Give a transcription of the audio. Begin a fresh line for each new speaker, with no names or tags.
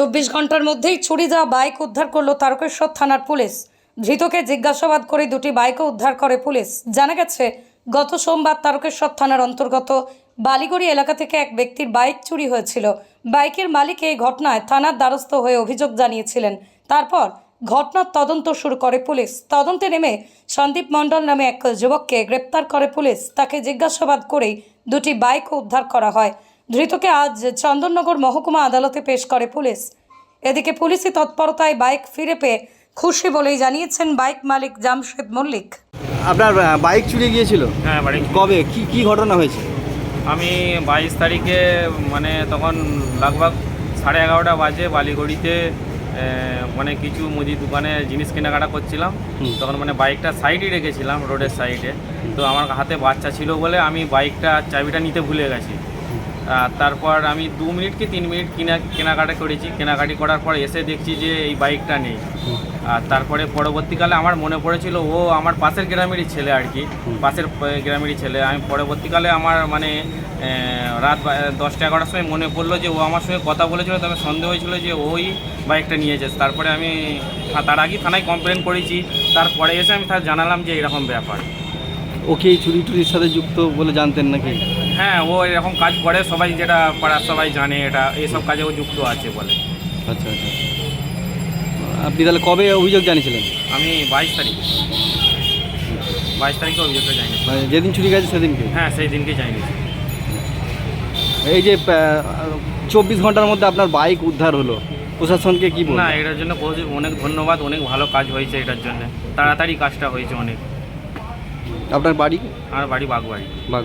চব্বিশ ঘণ্টার মধ্যেই চুরি যাওয়া বাইক উদ্ধার করল তারকেশ্বর থানার পুলিশ। ধৃতকে জিজ্ঞাসাবাদ করে দুটি বাইকও উদ্ধার করে পুলিশ। জানা গেছে, গত সোমবার তারকেশ্বর থানার অন্তর্গত বালিগড়ি এলাকা থেকে এক ব্যক্তির বাইক চুরি হয়েছিল। বাইকের মালিক এই ঘটনায় থানার দ্বারস্থ হয়ে অভিযোগ জানিয়েছিলেন। তারপর ঘটনার তদন্ত শুরু করে পুলিশ। তদন্তে নেমে সন্দীপ মণ্ডল নামে এক যুবককে গ্রেপ্তার করে পুলিশ। তাকে জিজ্ঞাসাবাদ করেই দুটি বাইকও উদ্ধার করা হয়। ধৃতকে আজ চন্দননগর মহকুমা আদালতে পেশ করে পুলিশ। এদিকে পুলিশি তৎপরতায় বাইক ফিরে পেয়ে খুশি বলেই জানিয়েছেন বাইক মালিক জামশেদ মল্লিক।
আপনার আহ, বাইক চুরি গিয়েছিল?
হ্যাঁ বাড়ি
কবে? কি কি ঘটনা হয়েছে?
আমি বাইশ তারিখে মানে তখন লাগভাগ সাড়ে এগারোটা বাজে বালিগড়িতে এ, মানে কিছু মুদি দোকানে জিনিস কেনাকাটা করছিলাম।
হুম।
তখন মানে বাইকটা সাইডে রেখেছিলাম রোডের সাইডে। তো আমার হাতে বাচ্চা ছিল বলে আমি বাইকটা চাবিটা নিতে ভুলে গেছি। তারপর আমি দু মিনিট কি তিন মিনিট কিনা কেনাকাটা করেছি। কেনাকাটি করার পর এসে দেখছি যে এই বাইকটা নেই। আর তারপরে পরবর্তীকালে আমার মনে পড়েছিল ও আমার পাশের গ্রামেরই ছেলে আর কি পাশের গ্রামেরই ছেলে। আমি পরবর্তীকালে আমার মানে রাত দশটা এগারোটার সময় মনে পড়ল যে ও আমার সঙ্গে কথা বলেছিল তবে সন্দেহ হয়েছিল যে ওই বাইকটা নিয়েছে। তারপরে আমি তার আগেই থানায় কমপ্লেন করেছি। তারপরে এসে আমি তার জানালাম যে এরকম ব্যাপার।
ও কি এই চুরি টুরির সাথে যুক্ত বলে জানতেন নাকি?
হ্যাঁ ও এরকম কাজ করে সবাই যেটা পাড়ার সবাই জানে এটা এইসব কাজে ও যুক্ত আছে বলে।
আচ্ছা আচ্ছা। আপনি তাহলে কবে অভিযোগ জানিয়েছিলেন?
আমি বাইশ তারিখ। বাইশ তারিখে অভিযোগটা জানি
মানে যেদিন ছুটি গেছে সেদিনকে?
হ্যাঁ সেই দিনকে জানি
এই যে চব্বিশ ঘণ্টার মধ্যে আপনার বাইক উদ্ধার হলো প্রশাসনকে কি
না
বলবেন?
এটার জন্য অনেক ধন্যবাদ অনেক ভালো কাজ হয়েছে এটার জন্য। তাড়াতাড়ি কাজটা হয়েছে অনেক।
আপনার বাড়ি?
আমার বাড়ি বাগবাড়ি।
বাগ